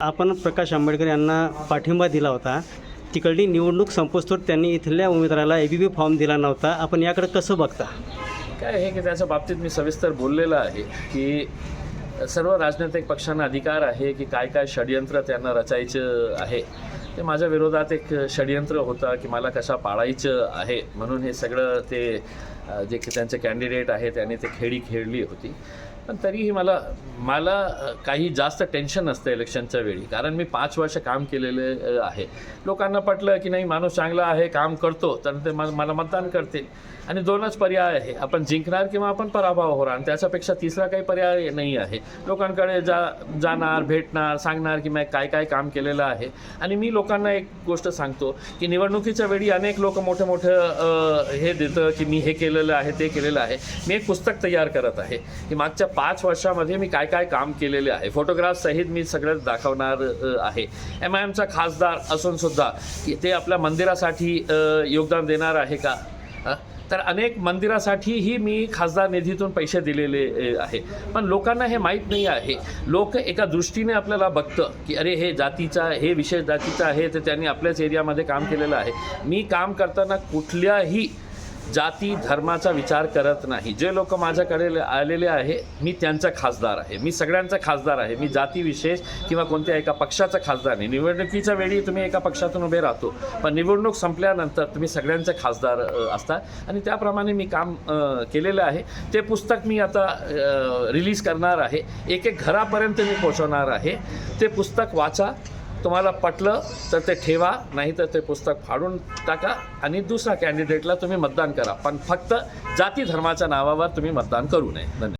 आपण प्रकाश आंबेडकर यांना पाठिंबा दिला होता. तिकडली निवडणूक संपोस्तोर त्यांनी इथल्या उमेदवाराला ए बी बी फॉर्म दिला नव्हता. आपण याकडे कसं बघता? काय हे की त्याच्या बाबतीत मी सविस्तर बोललेलं आहे की सर्व राजनैतिक पक्षांना अधिकार आहे की काय काय षडयंत्र त्यांना रचायचं आहे. ते माझ्या विरोधात एक षडयंत्र होता की मला कशा पाळायचं आहे म्हणून हे सगळं ते जे की त्यांचे कॅन्डिडेट आहे त्यांनी ते खेळी खेळली होती. पण तरीही मला मला काही जास्त टेन्शन नसतं इलेक्शनच्या वेळी. कारण मी पाच वर्ष काम केलेले आहे. लोकांना पटलं की नाही माणूस चांगला आहे काम करतो तर ते म- मला मतदान करतील. आणि दोनच पर्याय आहे. आपण जिंकणार किंवा आपण पराभव होणार. आणि त्याच्यापेक्षा तिसरा काही पर्याय नाही आहे. लोकांकडे जा जाणार भेटणार सांगणार की मी काय काय काम केलेलं आहे. आणि मी लोकांना एक गोष्ट सांगतो की निवडणुकीच्या वेळी अनेक लोक मोठे मोठं हे देतं की मी हे केलेलं आहे ते केलेलं आहे. मी एक पुस्तक तयार करत आहे. की मागच्या पाच वर्षामध्ये मी काय काय काम केलेले आहे. फोटोग्राफ सहित मी सगळं दाखवणार आहे. एम आय एमचा खासदार असून सुद्धा ते आपल्या मंदिरासाठी योगदान देणार आहे का? तर अनेक मंदिरासाठीही मी खासदार निधीतून पैसे दिलेले आहे. पण लोकांना हे माहीत नाही आहे. लोक एका दृष्टीने आपल्याला बघतं की अरे हे जातीचा हे विशेष जातीचं आहे तर त्यांनी आपल्याच एरियामध्ये काम केलेलं आहे. मी काम करताना कुठल्याही जाती धर्माचा विचार करत नाही. जे लोक माझ्याकडे आलेले आहे मी त्यांचा खासदार आहे. मी सगळ्यांचा खासदार आहे. मी जाती विशेष किंवा कोणत्या एका पक्षाचा खासदार नाही. निवडणुकीच्या वेळी तुम्ही एका पक्षातून उभे राहतो. पण निवडणूक संपल्यानंतर तुम्ही सगळ्यांचे खासदार असता. आणि त्याप्रमाणे मी काम केलेलं आहे. ते पुस्तक मी आता रिलीज करणार आहे. एक एक घरापर्यंत मी पोचवणार आहे. ते पुस्तक वाचा. तुम्हाला पटलं तर ते ठेवा नाही तर ते पुस्तक फाडून टाका आणि दुसऱ्या कॅन्डिडेटला तुम्ही मतदान करा. पण फक्त जाती धर्माच्या नावावर तुम्ही मतदान करू नये. धन्यवाद.